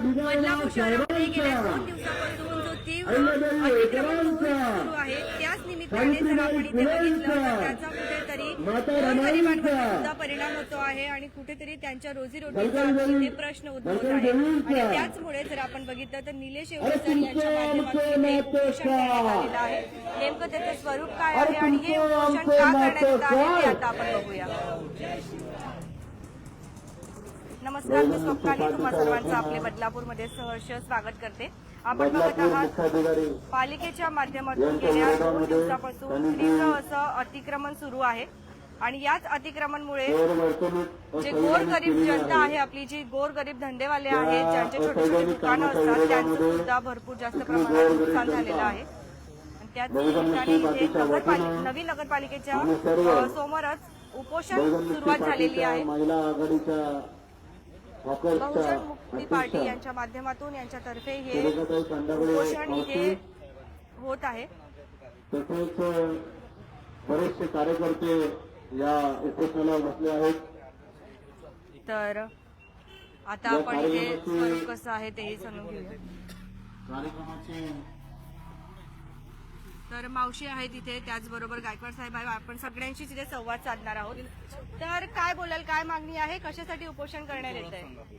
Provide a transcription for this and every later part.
बदलापूर शहरामध्ये गेल्या दोन दिवसापासून जो तीव्र अतिक्रमण मोहीम सुरू आहे त्याच निमित्ताने जर आपण इथे बघितलं तर त्याचा कुठेतरी गोरगरिबांवर सुद्धा परिणाम होतो आहे आणि कुठेतरी त्यांच्या रोजीरोटीचा इथे प्रश्न उद्भवत आहे. आणि त्याचमुळे जर आपण बघितलं तर निलेश येवलेकर यांच्या माध्यमातून उपोषण करण्यात आलेलं आहे. नेमकं त्याचं स्वरूप काय आहे आणि हे उपोषण का करण्यात येत आहे ते आता आपण बघूया. नमस्कार मी स्वप्नाली. तुम्हा सर्वांचं आपले बदलापूरमध्ये सहर्ष स्वागत करते. आपण बघत आहात पालिकेच्या माध्यमातून गेल्या दोन दिवसापासून तीव्र असं अतिक्रमण सुरू आहे. आणि याच अतिक्रमणमुळे जे गोरगरीब जनता आहे. आपली जी गोरगरीब धंदेवाले आहेत ज्यांचे छोटे छोटे दुकानं असतात त्यांचं सुद्धा भरपूर जास्त प्रमाणात नुकसान झालेलं आहे. आणि त्याच ठिकाणी नगरपालिका नवीन नगरपालिकेच्या समोरच उपोषण सुरुवात झालेली आहे. बहुजन मुक्ती पार्टी यांच्या माध्यमातून यांच्यातर्फे हे उपोषण इथे होत आहे. तसेच बरेचसे कार्यकर्ते या उपोषणाला बसले आहेत. तर आता आपण इथे स्वरूप कसं आहे तेही जाणून घेऊया. कार्यक्रमाचे तर मावशी आहे तिथे त्याचबरोबर गायकवाड साहेब आहे. आपण सगळ्यांशी तिथे संवाद साधणार आहोत. तर काय बोलाल काय मागणी आहे? कशासाठी उपोषण करण्यात येत आहे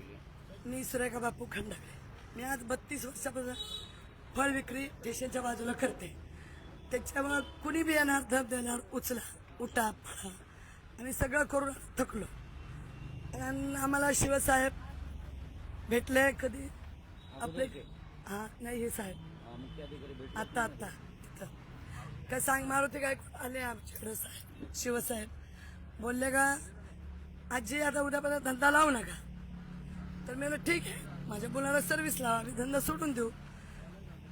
मी सुरेखा बापू खंडागळे मी आज बत्तीस वर्षापासून फळ विक्री स्टेशनच्या बाजूला करते. त्याच्यामुळं कुणी बी येणार धब देणार उचला उठा फळा आणि सगळं करून थकलो. आणि आम्हाला शिवसाहेब भेटले कधी? आपले हा नाही हे साहेब. आत्ता आत्ता काय सांग मारुती काय आले आमच्याकडे साहेब शिवसाहेब? बोलले का आजी आता उद्यापर्यंत धंदा लावू नका. तर मी ठीक आहे. माझ्या मुलाला सर्व्हिस लावा मी धंदा सोडून देऊ.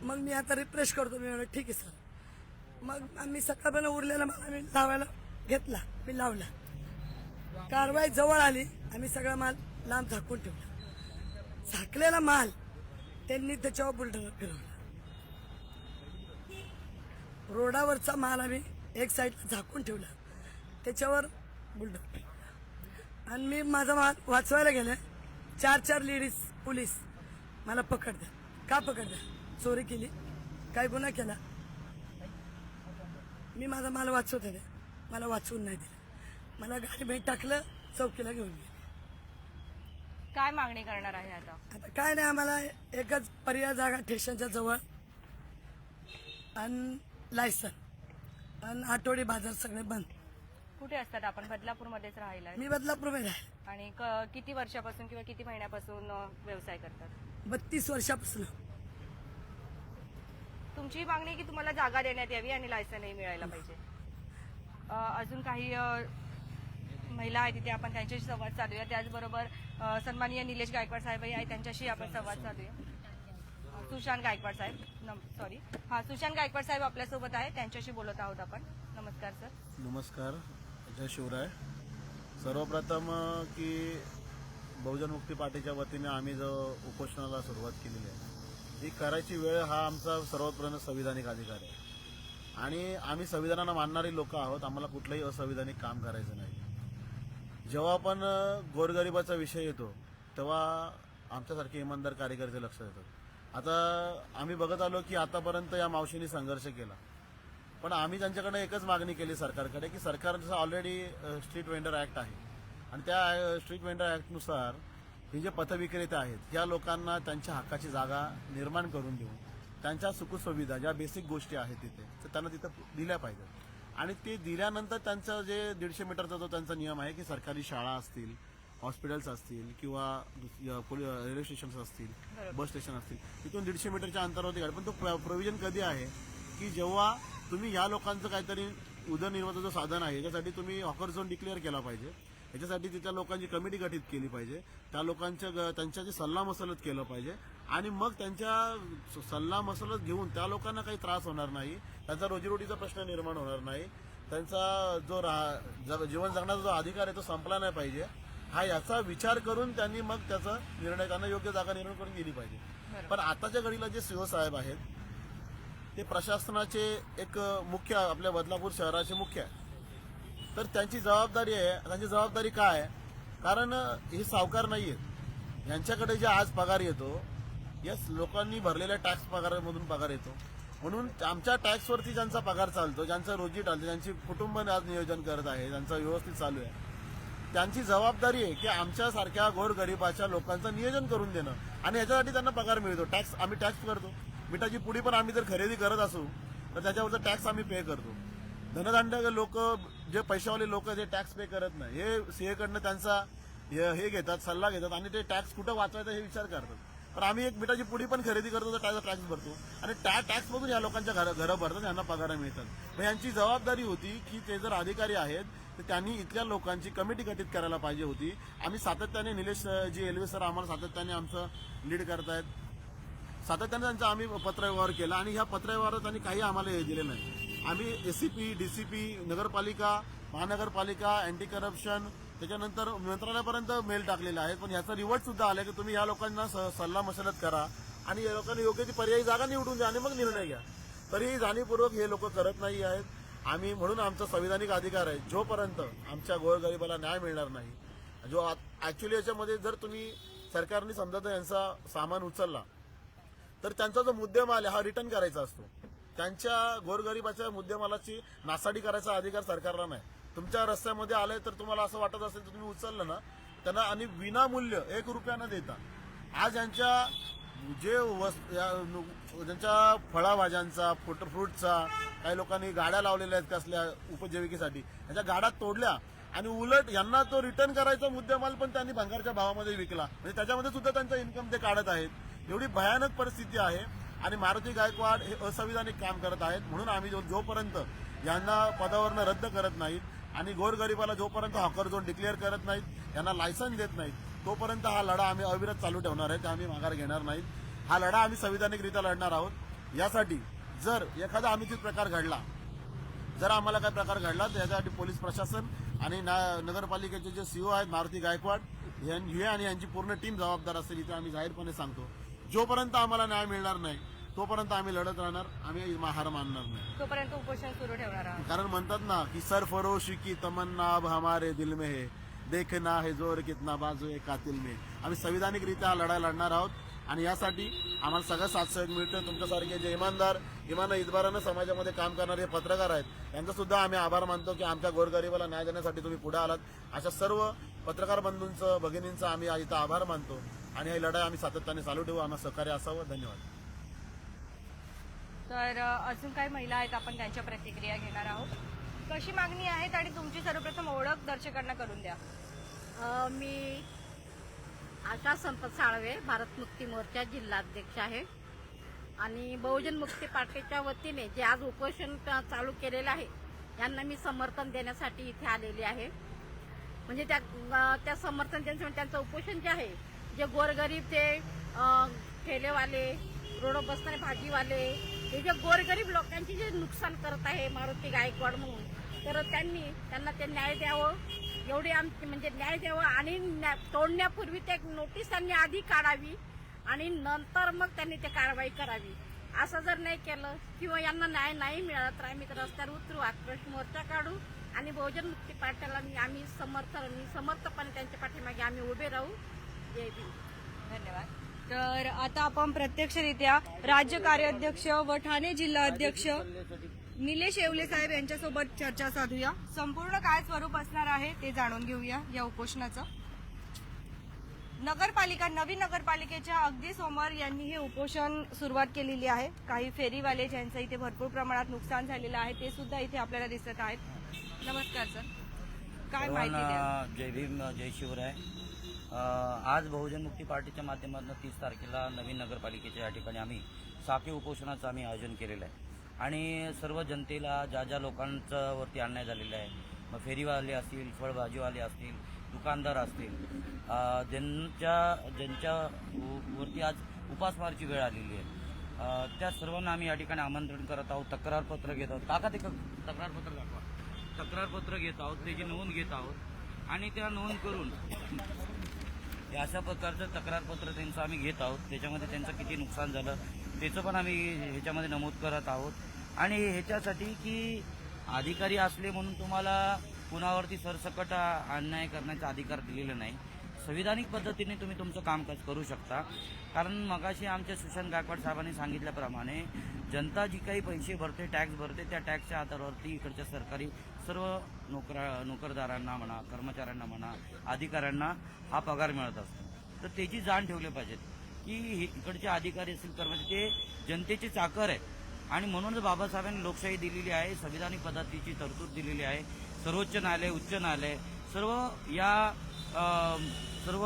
मग मी आता रिफ्रेश करतो. मी म्हणलं ठीक आहे सर मग आम्ही सकाळपर्यंत उरलेला माल आम्ही लावायला घेतला. मी लावला. कारवाई जवळ आली. आम्ही सगळा माल लांब झाकून ठेवला. झाकलेला माल त्यांनी त्याच्यावर बुलढाणा फिरवला. रोडावरचा माल आम्ही एक साईडला झाकून ठेवला. त्याच्यावर फिरवला आणि मी माझा माल वाचवायला गेले. चार चार लेडीज पोलीस मला पकडद्या का पकडद्या चोरी केली. काय गुन्हा केला? मी माझा माल वाचवत होते मला वाचवून नाही दिलं. मला गाडी भेट टाकलं चौकीला घेऊन गेले. काय मागणी करणार आहे आता? आता काय नाही आम्हाला एकच पर्याय जागा स्टेशनच्या जवळ. आणि लायसन. आणि आठवडी बाजार सगळे बंद. कुठे असतात आपण? बदलापूरमध्येच राहिला मी बदलापूरमध्ये आहे. आणि क- किती वर्षापासून किंवा किती महिन्यापासून अ, व्यवसाय करतात? बत्तीस वर्षापासून. तुमची मागणी आहे की तुम्हाला जागा देण्यात यावी आणि लायसनही मिळायला पाहिजे. अ, अजून काही अ, महिला आहेत तिथे आपण त्यांच्याशी संवाद साधूया. त्याचबरोबर अ, सन्माननीय निलेश गायकवाड साहेबही आहेत त्यांच्याशी आपण संवाद साधूया. सुशांत गायकवाड साहेब. सॉरी हा सुशांत गायकवाड साहेब आपल्यासोबत आहे त्यांच्याशी बोलत आहोत आपण. नमस्कार सर नमस्कार. जय शिवराय. सर्वप्रथम की बहुजन मुक्ती पार्टीच्या वतीने आम्ही जो उपोषणाला सुरुवात केलेली आहे ही करायची वेळ हा आमचा सर्वप्रथम संविधानिक अधिकार आहे. आणि आम्ही संविधानाला मानणारी लोक आहोत. आम्हाला कुठलंही असंविधानिक काम करायचं नाही. जेव्हा आपण गोरगरिबाचा विषय येतो तेव्हा आमच्यासारखे इमानदार कार्यकर्ते लक्षात येतात. आता आम्ही बघत आलो की आतापर्यंत या मावशीने संघर्ष केला. पण आम्ही त्यांच्याकडे एकच मागणी केली सरकारकडे की सरकारचं ऑलरेडी स्ट्रीट वेंडर ऍक्ट आहे. आणि त्या स्ट्रीट वेंडर ऍक्टनुसार हे जे पथविक्रेते आहेत या लोकांना त्यांच्या हक्काची जागा निर्माण करून देऊन त्यांच्या सुखसुविधा ज्या बेसिक गोष्टी आहेत तिथे तर त्यांना तिथं दिल्या पाहिजेत. आणि ते दिल्यानंतर त्यांचं जे दीडशे मीटरचा जो त्यांचा नियम आहे की सरकारी शाळा असतील हॉस्पिटल्स असतील किंवा रेल्वे स्टेशन्स असतील बस स्टेशन असतील तिथून दीडशे मीटरच्या अंतरावरती गाडी. पण तो प्रोव्हिजन कधी आहे? की जेव्हा तुम्ही या लोकांचं काहीतरी उदरनिर्वाहाचं जो साधन आहे याच्यासाठी तुम्ही हॉकर झोन डिक्लेअर केला पाहिजे. याच्यासाठी तिथल्या लोकांची कमिटी गठीत केली पाहिजे. त्या लोकांच्या त्यांच्याशी सल्ला मसलत केलं पाहिजे. आणि मग त्यांच्या सल्ला मसलत घेऊन त्या लोकांना काही त्रास होणार नाही. त्यांचा रोजीरोटीचा प्रश्न निर्माण होणार नाही. त्यांचा जो रा- जीवन जगण्याचा जो अधिकार आहे तो संपला नाही पाहिजे. हा याचा विचार करून त्यांनी मग त्याचा निर्णय त्यांना योग्य जागा निर्माण करून गेली पाहिजे. पण आताच्या घडीला जे सीओ साहेब आहेत ते प्रशासनाचे एक मुख्य आपल्या बदलापूर शहराचे मुख्य आहे तर त्यांची जबाबदारी आहे त्यांची जबाबदारी काय आहे? कारण हे सावकार नाही आहेत यांच्याकडे जे आज पगार येतो यस लोकांनी भरलेल्या टॅक्स पगारामधून पगार येतो. म्हणून आमच्या टॅक्सवरती ज्यांचा पगार चालतो ज्यांचं रोजी चालतं ज्यांची कुटुंब आज नियोजन करत आहे ज्यांचं व्यवस्थित चालू आहे त्यांची जबाबदारी आहे की आमच्यासारख्या गोरगरिबाच्या लोकांचं नियोजन करून देणं. आणि याच्यासाठी त्यांना पगार मिळतो. टॅक्स आम्ही टॅक्स करतो. मिठाची पुडी पण आम्ही जर खरेदी करत असू तर त्याच्यावरचा टॅक्स आम्ही पे करतो. धनदांड लोक जे पैशावाले लोक जे टॅक्स पे करत नाही. हे सीएकडनं त्यांचा हे हे घेतात सल्ला घेतात आणि ते टॅक्स कुठं वाचवायचा हे विचार करतात. पण आम्ही एक मिठाची पुडी पण खरेदी करतो तर त्याचा टॅक्स भरतो. आणि त्या टॅक्स मधून या लोकांच्या घर घरं भरतात यांना पगार मिळतात. मग यांची जबाबदारी होती की ते जर अधिकारी आहेत तर त्यांनी इथल्या लोकांची कमिटी गठीत करायला पाहिजे होती. आम्ही सातत्याने निलेश जी एलवे सर आम्हाला सातत्याने आमचं लीड करतायत. सातत्याने त्यांचा आम्ही पत्रव्यवहार केला आणि ह्या पत्रव्यवहारात त्यांनी काही आम्हाला हे दिले नाही. आम्ही एसीपी डीसीपी नगरपालिका महानगरपालिका अँटी करप्शन त्याच्यानंतर मंत्रालयापर्यंत मेल टाकलेला आहे. पण याचा रिवॉर्ड सुद्धा आला की तुम्ही या लोकांना स- सल्ला मसलत करा आणि या लोकांनी योग्य ती पर्यायी जागा निवडून द्या आणि मग निर्णय घ्या. तरीही जाणीवपूर्वक हे लोक करत नाही आहेत. आम्ही म्हणून आमचा संविधानिक अधिकार आहे. जोपर्यंत आमच्या गोरगरिबाला न्याय मिळणार नाही जो ऍक्च्युली याच्यामध्ये जर तुम्ही सरकारने समजा जर यांचा सामान उचलला तर त्यांचा जो मुद्देमाल आहे हा रिटर्न करायचा असतो. त्यांच्या गोरगरिबाच्या मुद्देमालाची नासाडी करायचा अधिकार सरकारला नाही. तुमच्या रस्त्यामध्ये आले तर तुम्हाला असं वाटत असेल तर तुम्ही उचललं ना त्यांना आणि विनामूल्य एक रुपया न देता आज यांच्या जे वस या- ज्यांच्या फळाभाज्यांचा फ्रूट फ्रूटचा काही लोकांनी गाड्या लावलेल्या आहेत कसल्या उपजीविकेसाठी यांच्या गाड्या तोडल्या आणि उलट यांना तो रिटर्न करायचा मुद्देमाल पण त्यांनी भंगारच्या भावामध्ये विकला. म्हणजे त्याच्यामध्ये सुद्धा त्यांचा इन्कम ते काढत आहेत. एवढी भयानक परिस्थिती आहे आणि मारुती गायकवाड हे असंविधानिक काम करत आहेत. म्हणून आम्ही जो- जोपर्यंत यांना पदावरनं रद्द करत नाहीत आणि गोरगरिबाला जोपर्यंत हॉकर झोन डिक्लेअर करत नाहीत यांना लायसन्स देत नाहीत तोपर्यंत हा लढा आम्ही अविरत चालू ठेवणार आहे ते आम्ही माघार घेणार नाहीत. हा लढा आम्ही संविधानिकरित्या लढणार आहोत. यासाठी जर एखादा अनुचित प्रकार घडला जर आम्हाला काय प्रकार घडला तर याच्यासाठी पोलीस प्रशासन आणि नगरपालिकेचे जे सीओ आहेत मारुती गायकवाड हे आणि यांची पूर्ण टीम जबाबदार असेल इथे आम्ही जाहीरपणे सांगतो. जोपर्यंत आम्हाला न्याय मिळणार नाही तोपर्यंत आम्ही लढत राहणार आम्ही हार मानणार नाही. तोपर्यंत उपोषण सुरू ठेवणार कारण म्हणतात ना की सरफरोशी की तमन्ना अब हमारे दिल में है. देखना है जोर कितना बाजू है कातिल में। आम्ही संविधानिक रित्या लढाई लढणार आहोत आणि यासाठी आम्हाला सगळं साथ सहयोग मिळतोय तुमच्यासारखे जे इमानदार इमान इतबारानं समाजामध्ये काम करणारे पत्रकार आहेत यांचा सुद्धा आम्ही आभार मानतो की आमच्या गोरगरिबाला न्याय देण्यासाठी तुम्ही पुढे आलात. अशा सर्व पत्रकार बंधूंचं भगिनींचं आम्ही इथं आभार मानतो आणि ही लढाई आम्ही सातत्याने चालू ठेवू. आम्हाला सहकार्य असावं. धन्यवाद. तर अजून काही महिला आहेत आपण त्यांच्या प्रतिक्रिया घेणार आहोत. कशी मागणी आहेत आणि तुमची सर्वप्रथम ओळख दर्शकांना करून द्या. मी आशा संपत साळवे भारत मुक्ती मोर्चा जिल्हाध्यक्ष आहे. आणि बहुजन मुक्ती पार्टीच्या वतीने जे आज उपोषण चालू केलेलं आहे यांना मी समर्थन देण्यासाठी इथे आलेली आहे. म्हणजे त्या त्या समर्थन देण्यासाठी म्हणजे त्यांचं उपोषण जे आहे जे गोरगरीब ते ठेलेवाले रोड बसणारे भाजीवाले हे जे गोरगरीब लोकांची जे नुकसान करत आहे मारुती गायकवाड म्हणून तर त्यांनी त्यांना ते न्याय द्यावं. एवढी आमची म्हणजे न्याय द्यावं आणि न्या- तोडण्यापूर्वी ते नोटीस त्यांनी आधी काढावी आणि नंतर मग त्यांनी ते कारवाई करावी. असं जर नाही केलं किंवा यांना न्याय नाही मिळाला तर आम्ही रस्त्यावर उतरू आक्रोश मोर्चा काढू आणि बहुजन मुक्ती पार्टीला आम्ही समर्थन समर्थपणे त्यांच्या पाठीमागे आम्ही उभे राहू. जय भीम. धन्यवाद. तर आता आपण प्रत्यक्षरित्या राज्य कार्याध्यक्ष व ठाणे जिल्हा अध्यक्ष निलेश येवले साहेब यांच्यासोबत चर्चा साधूया. संपूर्ण काय स्वरूप असणार आहे ते जाणून घेऊया या उपोषणाचं. नगरपालिका नवीन नगरपालिकेच्या अगदी समोर यांनी हे उपोषण सुरुवात केलेली आहे. काही फेरीवाले ज्यांचं इथे भरपूर प्रमाणात नुकसान झालेलं आहे ते सुद्धा इथे आपल्याला दिसत आहेत. नमस्कार सर. काय माहिती सर्वांना जय भीम जय शिवराय. अ, आज बहुजन मुक्ती पार्टीच्या माध्यमातून तीस तारखेला नवीन नगरपालिकेच्या या ठिकाणी आम्ही साखळी उपोषणाचं आम्ही आयोजन केलेलं आहे. आणि सर्व जनतेला ज्या ज्या लोकांचं वरती अन्याय झालेला आहे मग फेरीवाले असतील फळभाजीवाले असतील दुकानदार असतील ज्यांच्या ज्यांच्या व- वरती आज उपासमारची वेळ आलेली आहे त्या सर्वांना आम्ही या ठिकाणी आमंत्रण करत आहोत तक्रारपत्र घेत आहोत. काका ते तक्रारपत्र दाखवा. तक्रारपत्र घेत आहोत त्याची नोंद घेत आहोत आणि त्या नोंद करून अशा प्रकारचं तक्रारपत्र त्यांचं आम्ही घेत आहोत त्याच्यामध्ये त्यांचं किती नुकसान झालं त्याचं पण आम्ही ह्याच्यामध्ये नमूद करत आहोत. आणि ह्याच्यासाठी की अधिकारी असले म्हणून तुम्हाला कुणावरती सरसकट अन्याय करण्याचा अधिकार दिलेला नाही. संविधानिक पद्धतीने तुम्ही तुमचं कामकाज करू शकता. कारण मगाशी आमच्या सुशांत गायकवाड साहेबांनी सांगितल्याप्रमाणे जनता जी काही पैसे भरते टॅक्स भरते त्या टॅक्सच्या आधारावरती इकडच्या सरकारी सर्व नोकरा नोकरदारांना म्हणा कर्मचाऱ्यांना म्हणा अधिकाऱ्यांना हा पगार मिळत असतो. तर त्याची जाण ठेवली पाहिजे की हे इकडचे अधिकारी असतील कर्मचारी ते जनतेचे चाकर आहेत आणि म्हणूनच बाबासाहेबांनी लोकशाही दिलेली आहे संविधानिक पद्धतीची तरतूद दिलेली आहे सर्वोच्च न्यायालय उच्च न्यायालय सर्व या सर्व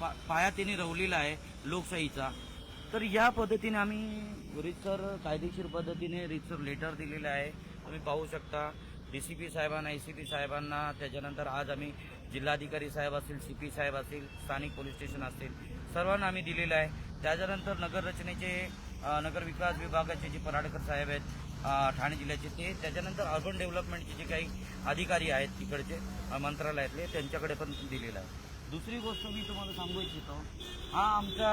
पा- पाया त्यांनी रवलेला आहे लोकशाहीचा. तर या पद्धतीने आम्ही रितसर कायदेशीर पद्धतीने रितसर लेटर दिलेलं आहे. तुम्ही पाहू शकता डी सी पी साहेबांना ए सी पी साहेबांना त्याच्यानंतर आज आम्ही जिल्हाधिकारी साहेब असतील सी पी साहेब असतील स्थानिक पोलीस स्टेशन असतील सर्वांना आम्ही दिलेलं आहे. त्याच्यानंतर नगररचनेचे नगरविकास विभागाचे जे पराडकर साहेब आहेत ठाणे जिल्ह्याचे ते त्याच्यानंतर अर्बन डेव्हलपमेंटचे जे काही अधिकारी आहेत तिकडचे मंत्रालयातले त्यांच्याकडे पण दिलेलं आहे. दुसरी गोष्ट मी तुम्हाला सांगू इच्छितो हा आमचा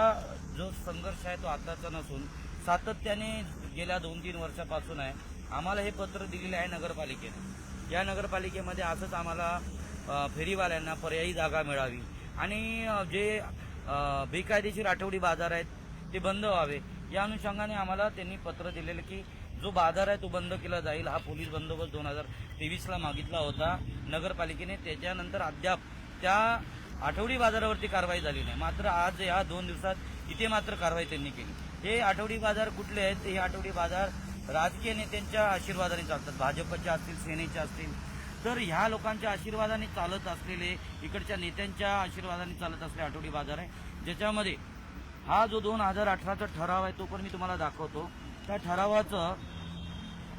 जो संघर्ष आहे तो आताचा नसून सातत्याने गेल्या दोन तीन वर्षापासून आहे. आम्हाला हे पत्र दिलेले आहे नगरपालिकेने. या नगरपालिकेमध्ये असंच आम्हाला फेरीवाल्यांना पर्यायी जागा मिळावी. आणि जे बेकायदेशीर आठवडी बाजार आहेत ते बंद व्हावे. या अनुषंगाने आम्हाला त्यांनी पत्र दिलेलं की जो बाजार आहे तो बंद केला जाईल. हा पोलीस बंदोबस्त दोन हजार तेवीसला मागितला होता. नगरपालिकेने त्याच्यानंतर अद्याप त्या आठवडी बाजारावरती कारवाई झाली नाही. मात्र आज या दोन दिवसात इथे मात्र कारवाई त्यांनी केली. हे आठवडी बाजार कुठले आहेत? हे आठवडी बाजार राजकीय नेत्यांच्या आशीर्वादाने चालतात. भाजपच्या असतील सेनेच्या असतील तर ह्या लोकांच्या आशीर्वादाने चालत असलेले इकडच्या नेत्यांच्या आशीर्वादाने चालत असलेले आठवडी बाजार आहे. ज्याच्यामध्ये हा जो दोन हजार अठराचा ठराव आहे तो पण मी तुम्हाला दाखवतो. त्या ठरावाचं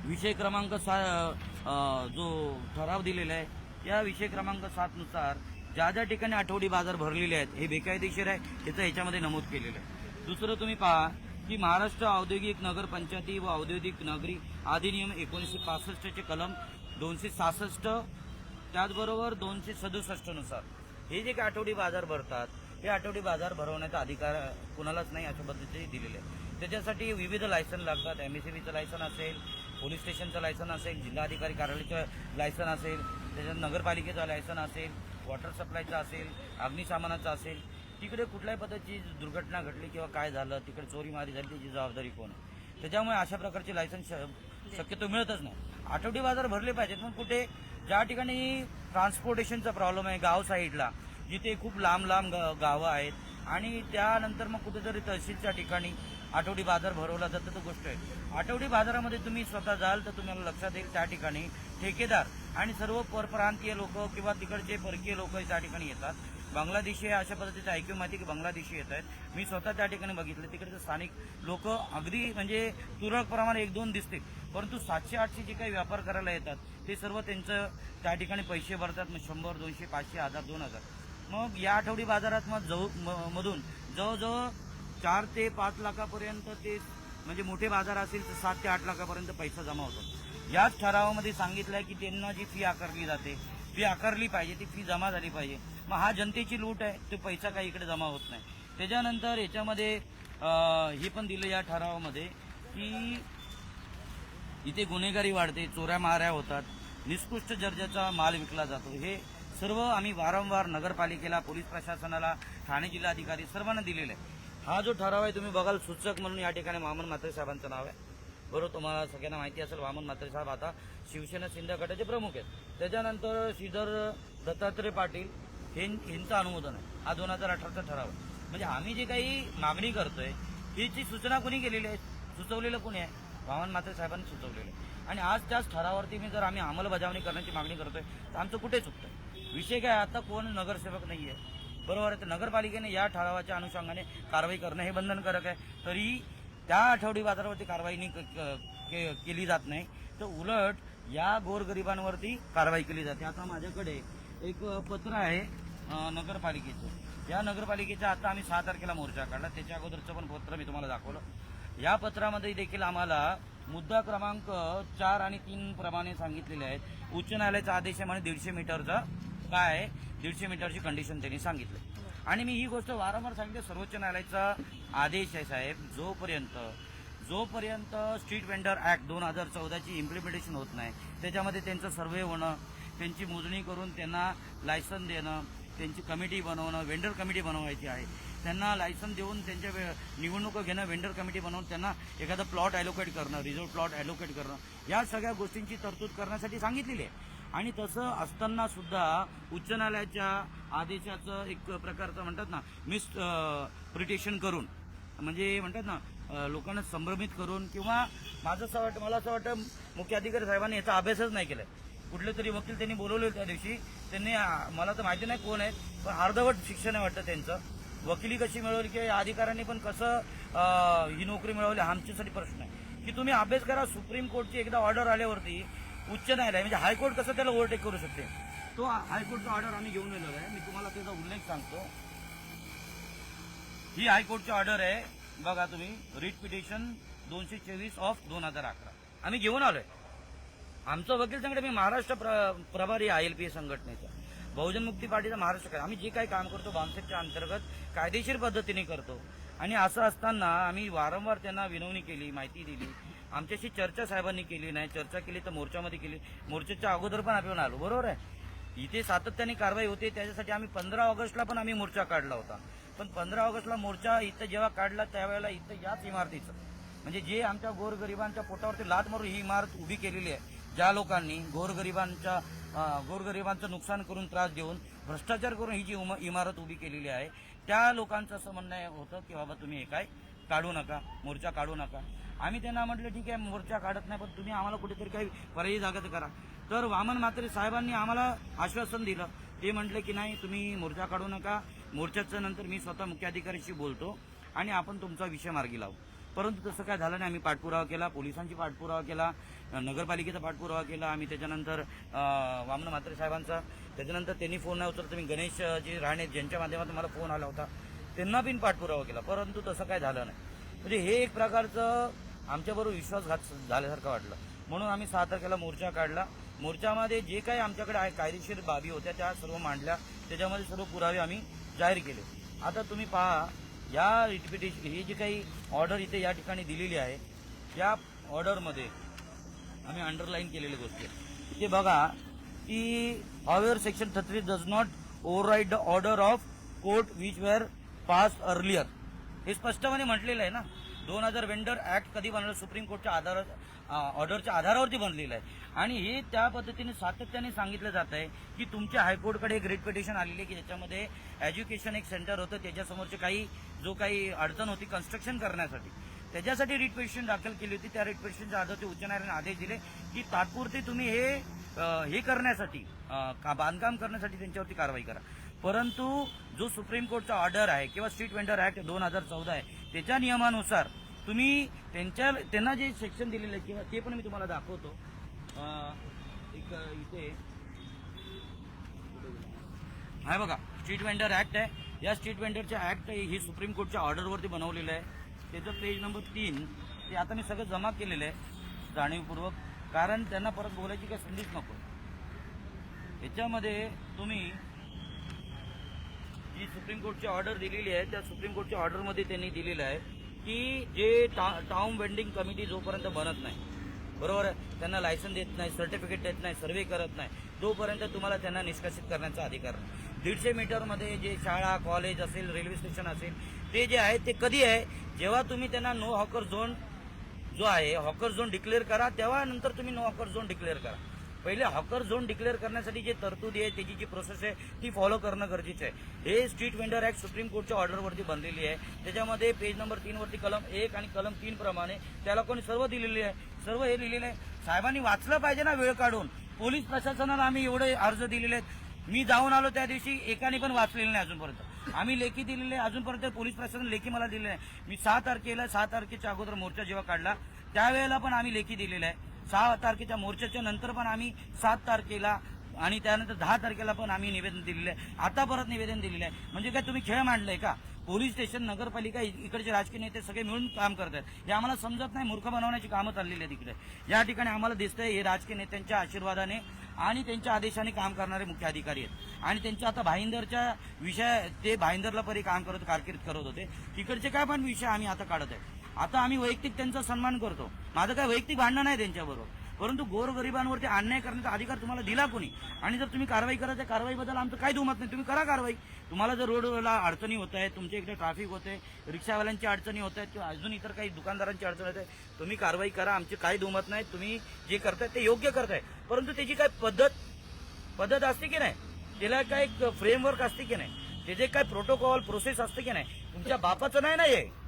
विषय क्रमांक सा जो ठराव दिलेला आहे या विषय क्रमांक सातनुसार ज्या ज्या ठिकाणी आठवडी बाजार भरलेले आहेत हे बेकायदेशीर आहे त्याचं ह्याच्यामध्ये नमूद केलेलं आहे. दुसरं तुम्ही पहा की महाराष्ट्र औद्योगिक नगर पंचायती व औद्योगिक नगरी अधिनियम एकोणीसशे पासष्टचे कलम दोनशे सहासष्ट त्याचबरोबर दोनशे सदुसष्टनुसार हे जे काही आठवडी बाजार भरतात हे आठवडी बाजार भरवण्याचा अधिकार कुणालाच नाही अशा पद्धतीने दिलेले आहे त्याच्यासाठी विविध लायसन लागतात. एम एस लायसन असेल पोलीस स्टेशनचं लायसन असेल जिल्हाधिकारी कार्यालयाचं लायसन असेल त्याच्यात नगरपालिकेचं लायसन असेल वॉटर सप्लायचं असेल अग्निशामनाचं असेल तिकडे कुठल्याही पद्धतीची दुर्घटना घडली किंवा काय झालं तिकडे चोरीमारी झाली त्याची जबाबदारी कोण त्याच्यामुळे अशा प्रकारचे लायसन श- शक्यतो मिळतच नाही. आठवडी बाजार भरले पाहिजेत. पण कुठे ज्या ठिकाणी ट्रान्सपोर्टेशनचा प्रॉब्लेम आहे गाव साईडला जिथे खूप लांब लांब ग- गावं आहेत. आणि त्यानंतर मग कुठेतरी तहसीलच्या ठिकाणी आठवडी बाजार भरवला जातो तो गोष्ट आहे. आठवडी बाजारामध्ये तुम्ही स्वतः जाल तर तुम्हाला लक्षात येईल त्या ठिकाणी ठेकेदार आणि सर्व परप्रांतीय लोक किंवा तिकडचे परकीय लोक त्या ठिकाणी येतात. बांगलादेशी अशा पद्धतीचं ऐकून माहिती की बांगलादेशी येत आहेत. मी स्वतः त्या ठिकाणी बघितलं. तिकडचे स्थानिक लोक अगदी म्हणजे तुरळक प्रमाणे एक दोन दिसते परंतु सातशे आठशे जे काही व्यापार करायला येतात ते सर्व त्यांचं त्या ठिकाणी पैसे भरतात. मग शंभर दोनशे पाचशे हजार दोन हजार. मग या आठवडी बाजारात मग जवळ म- मधून जवळजवळ चार ते पाच लाखापर्यंत ते म्हणजे मोठे बाजार असेल तर सात ते आठ लाखापर्यंत पैसा जमा होतो. याच ठरावामध्ये सांगितलं आहे की त्यांना जी फी आकारली जाते फी आकारली पाहिजे ती फी जमा झाली पाहिजे. मग हा जनतेची लूट आहे तो पैसा काही इकडे जमा होत नाही. त्याच्यानंतर याच्यामध्ये हे पण दिलं या ठरावामध्ये की इथे गुन्हेगारी वाढते चोऱ्या माऱ्या होतात निष्कृष्ट दर्जाचा माल विकला जातो. हे सर्व आम्ही वारंवार नगरपालिकेला पोलीस प्रशासनाला ठाणे जिल्हाधिकारी सर्वांना दिलेलं आहे. हा जो ठराव आहे तुम्ही बघाल सूचक म्हणून या ठिकाणी मामन म्हात्रे साहेबांचं नाव आहे. बरोबर तुम्हाला सगळ्यांना माहिती असेल वामन म्हात्रे साहेब आता शिवसेना शिंदे गटाचे प्रमुख आहेत. त्याच्यानंतर श्रीधर दत्तात्रय पाटील हे यांचं अनुमोदन आहे. हा दोन हजार अठराचा ठराव म्हणजे आम्ही जी काही मागणी करतोय ही सूचना कोणी केलेली आहे? सुचवलेलं कोणी आहे? वामन म्हात्रे साहेबांनी सुचवलेलं आहे. आणि आज त्याच ठरावावरती मी जर आम्ही अंमलबजावणी करण्याची मागणी करतोय तर आमचं कुठे चुकतंय? विषय काय आता कोण नगरसेवक नाही आहे बरोबर आहे तर नगरपालिकेने या ठरावाच्या अनुषंगाने कारवाई करणं हे बंधनकारक आहे. तरी त्या आठवडी बाजारावरती कारवाई क- क- के- केली जात नाही. तर उलट या गोरगरिबांवरती कारवाई केली जाते. आता माझ्याकडे एक पत्र आहे नगरपालिकेचं. या नगरपालिकेच्या आता आम्ही सहा तारखेला मोर्चा काढला. त्याच्या अगोदरचं पण पत्र मी तुम्हाला दाखवलं. या पत्रामध्ये देखील आम्हाला मुद्दा क्रमांक चार आणि तीन प्रमाणे सांगितलेले आहेत. उच्च न्यायालयाचा आदेश आहे म्हणजे दीडशे मीटरचा. काय आहे? दीडशे मीटरची कंडिशन त्यांनी सांगितलं आणि मी ही गोष्ट वारंवार सांगते सर्वोच्च न्यायालयाचा आदेश आहे साहेब जोपर्यंत जोपर्यंत स्ट्रीट वेंडर ऍक्ट दोन हजार चौदाची इम्प्लिमेंटेशन होत नाही त्याच्यामध्ये त्यांचं सर्वे होणं त्यांची मोजणी करून त्यांना लायसन देणं त्यांची कमिटी बनवणं वेंडर कमिटी बनवायची आहे. त्यांना लायसन देऊन त्यांच्या वे- निवडणुका घेणं वेंडर कमिटी बनवून त्यांना एखादा प्लॉट ॲलोकेट करणं रिझर्व प्लॉट ॲलोकेट करणं या सगळ्या गोष्टींची तरतूद करण्यासाठी सांगितलेली आहे. आणि तसं असताना सुद्धा उच्च न्यायालयाच्या आदेशाचं एक प्रकारचं म्हणतात ना मिस प्रिटेशन करून म्हणजे म्हणतात ना लोकांना संभ्रमित करून किंवा माझं असं वाटतं मला असं वाटतं मुख्य अधिकारी साहेबांनी याचा अभ्यासच नाही केलाय. कुठले तरी वकील त्यांनी बोलवले होते त्या दिवशी त्यांनी मला तर माहिती नाही कोण आहेत पण अर्धवट शिक्षण आहे वाटतं त्यांचं. वकिली कशी मिळवली किंवा या अधिकाऱ्यांनी पण कसं ही नोकरी मिळवली आमच्यासाठी प्रश्न आहे. की तुम्ही अभ्यास करा सुप्रीम कोर्टची एकदा ऑर्डर आल्यावरती उच्च न्यायालय म्हणजे हायकोर्ट कसं त्याला ओव्हरटेक करू शकते? तो हायकोर्टचा ऑर्डर आम्ही घेऊन येलो आहे. मी तुम्हाला त्याचा उल्लेख सांगतो. ही हायकोर्टची ऑर्डर आहे. बघा तुम्ही रिट पिटिशन दोनशे चोवीस ऑफ दोन हजार अकरा. आम्ही घेऊन आलोय. आमचं वकील संघटन मी महाराष्ट्र प्र- प्रभारी आहे एल पी संघटनेचा. बहुजन मुक्ती पार्टीचा महाराष्ट्र काय- आम्ही जे काही काम करतो बामसेटच्या अंतर्गत कायदेशीर पद्धतीने करतो. आणि असं असताना आम्ही वारंवार त्यांना विनवणी केली माहिती दिली. आमच्याशी चर्चा साहेबांनी केली नाही चर्चा केली तर मोर्चामध्ये केली. मोर्चाच्या अगोदर पण आपण आलो बरोबर आहे? इथे सातत्याने कारवाई होते त्याच्यासाठी आम्ही पंधरा ऑगस्टला पण आम्ही मोर्चा काढला होता. पण पंधरा ऑगस्टला मोर्चा इथं जेव्हा काढला त्यावेळेला इथं याच इमारतीचं म्हणजे जे आमच्या गोरगरिबांच्या पोटावरती लात मारून ही इमारत उभी केलेली आहे ज्या लोकांनी गोरगरिबांच्या गोरगरिबांचं नुकसान करून त्रास देऊन भ्रष्टाचार करून ही जी उम- इमारत उभी केलेली आहे त्या लोकांचं असं म्हणणं होतं की बाबा तुम्ही हे काय काढू नका मोर्चा काढू नका. आम्ही त्यांना म्हटलं ठीक आहे मोर्चा काढत नाही पण तुम्ही आम्हाला कुठेतरी काही पर्यायी जागा करा. तर वामन म्हात्रे साहेबांनी आम्हाला आश्वासन दिलं. ते म्हटलं की नाही तुम्ही मोर्चा काढू नका. मोर्चाच्या नंतर मी स्वतः मुख्याधिकाऱ्याशी बोलतो आणि आपण तुमचा विषय मार्गी लावू. परंतु तसं काय झालं नाही. आम्ही पाठपुरावा केला पोलिसांची पाठपुरावा केला नगरपालिकेचा पाठपुरावा केला. आम्ही त्याच्यानंतर वामन म्हात्रे साहेबांचा त्याच्यानंतर त्यांनी फोन नाही उचलत तुम्ही गणेश अ, जे राणे ज्यांच्या माध्यमातून मला फोन आला होता त्यांना बिन पाठपुरावा केला. परंतु तसं काय झालं नाही. म्हणजे हे एक प्रकारचं आमच्याबरोबर विश्वासघात झाल्यासारखं वाटलं. म्हणून आम्ही सहा तारखेला मोर्चा काढला. मोर्चामध्ये जे काही आमच्याकडे आहे कायदेशीर बाबी होत्या त्या सर्व मांडल्या. त्याच्यामध्ये सर्व पुरावे आम्ही जाहीर केले. आता तुम्ही पहा या रिपिटेशन ही जी काही ऑर्डर इथे या ठिकाणी दिलेली आहे या ऑर्डरमध्ये आम्ही अंडरलाईन केलेल्या गोष्टी आहे. ते बघा की however section thirty does not override the order of court which were passed earlier हे स्पष्टपणे म्हटलेलं आहे ना? दोन हजार वेंडर ऍक्ट कधी बनवलं? सुप्रीम कोर्टच्या आधार ऑर्डरच्या आधारावरती बनलेलं आहे. आणि हे त्या पद्धतीने सातत्याने सांगितलं जात आहे की तुमच्या हायकोर्टकडे एक रिट पिटिशन आलेली आहे की ज्याच्यामध्ये एज्युकेशन एक सेंटर होतं. त्याच्यासमोरचे काही जो काही अडचण होती कन्स्ट्रक्शन करण्यासाठी. त्याच्यासाठी रिट पिटिशन दाखल केली होती. त्या रिट पिटिशनच्या आधारे उच्च न्यायालयाने आदेश दिले की तात्पुरते तुम्ही हे हे करण्यासाठी का- बांधकाम करण्यासाठी त्यांच्यावरती कारवाई करा. परंतु जो सुप्रीम कोर्टचा ऑर्डर आहे किंवा स्ट्रीट वेंडर ऍक्ट दोन हजार चौदा आहे त्याच्या नियमानुसार तुम्ही त्यांच्या त्यांना जे सेक्शन दिलेलं आहे किंवा ते पण मी तुम्हाला दाखवतो. एक इथे. आहे बघा स्ट्रीट वेंडर ऍक्ट आहे. या स्ट्रीट वेंडरच्या ऍक्ट ही सुप्रीम कोर्टच्या ऑर्डरवरती बनवलेलं आहे. त्याचं पेज नंबर तीन ते आता मी सगळं जमा केलेलं आहे जाणीवपूर्वक. कारण त्यांना परत बोलायची काही संधीच नको. याच्यामध्ये तुम्ही जी सुप्रीम कोर्टची ऑर्डर दिलेली आहे त्या सुप्रीम कोर्टच्या ऑर्डरमध्ये त्यांनी दिलेलं आहे की जे टा- टाउन वेंडिंग कमिटी जोपर्यंत बनत नाही बरोबर आहे? त्यांना लायसन देत नाही सर्टिफिकेट देत नाही सर्वे करत नाही तोपर्यंत तुम्हाला त्यांना निष्कासित करण्याचा अधिकार नाही. दीडशे मीटरमध्ये जे शाळा कॉलेज असेल रेल्वे स्टेशन असेल ते जे आहे ते कधी आहे? जेव्हा तुम्ही त्यांना नो हॉकर झोन जो आहे हॉकर झोन डिक्लेअर करा तेव्हा नंतर तुम्ही नो हॉकर झोन डिक्लेअर करा. पहिले हॉकर झोन डिक्लेअर करण्यासाठी जे तरतुदी आहे त्याची जी प्रोसेस आहे ती फॉलो करणं गरजेचं आहे. हे स्ट्रीट वेंडर ऍक्ट सुप्रीम कोर्टच्या ऑर्डरवरती बनलेली आहे. त्याच्यामध्ये पेज नंबर तीन वरती कलम एक आणि कलम तीन प्रमाणे त्याला कोणी सर्व दिलेले आहे. सर्व हे लिहिलेलं आहे. साहेबांनी वाचलं पाहिजे ना वेळ काढून. पोलीस प्रशासनाला आम्ही एवढे अर्ज दिलेले आहेत. मी जाऊन आलो त्या दिवशी एकाने पण वाचलेलं नाही अजूनपर्यंत. आम्ही लेखी दिलेले आहे, अजूनपर्यंत पोलीस प्रशासन लेखी मला दिलेली आहे मी सहा तारखेला सहा तारखेच्या अगोदर मोर्चा जेव्हा काढला त्यावेळेला पण आम्ही लेखी दिलेला आहे. सहा तारखेच्या मोर्चाच्या नंतर पण आम्ही सात तारखेला आणि त्यानंतर दहा तारखेला पण आम्ही निवेदन दिलेलं आहे. आता परत निवेदन दिलेलं आहे. म्हणजे काय तुम्ही खेळ मांडलाय का? पोलीस स्टेशन नगरपालिका इकडचे राजकीय नेते सगळे मिळून काम करत आहेत हे आम्हाला समजत नाही. मूर्ख बनवण्याची कामं चाललेली आहेत इकडे. या ठिकाणी आम्हाला दिसतंय हे राजकीय नेत्यांच्या आशीर्वादाने आणि त्यांच्या आदेशाने काम करणारे मुख्य अधिकारी आहेत. आणि त्यांच्या आता भाईंदरच्या विषय ते भाईंदरला परी काम करत कारकीर्द करत होते. तिकडचे काय पण विषय आम्ही आता काढत आहे. आता आम्ही वैयक्तिक त्यांचा सन्मान करतो. माझं काय वैयक्तिक भांडण नाही त्यांच्याबरोबर. परंतु गोरगरिबांवरती अन्याय करण्याचा अधिकार तुम्हाला दिला कोणी? आणि जर तुम्ही कारवाई करा त्या कारवाईबद्दल आमचं काही दुमत नाही. तुम्ही करा कारवाई. तुम्हाला जर रोडला अडचणी होत आहेत तुमच्या इकडे ट्रॅफिक होते रिक्षावाल्यांची अडचणी होत आहेत किंवा अजून इतर काही दुकानदारांची अडचण होत आहे तुम्ही कारवाई करा. आमची काही दुमत नाही. तुम्ही जे करताय ते योग्य करताय. परंतु त्याची काय पद्धत पद्धत असते की नाही? त्याला काय एक फ्रेमवर्क असते की नाही? त्याचे काय प्रोटोकॉल प्रोसेस असते की नाही? तुमच्या बापाचं नाही ना हे?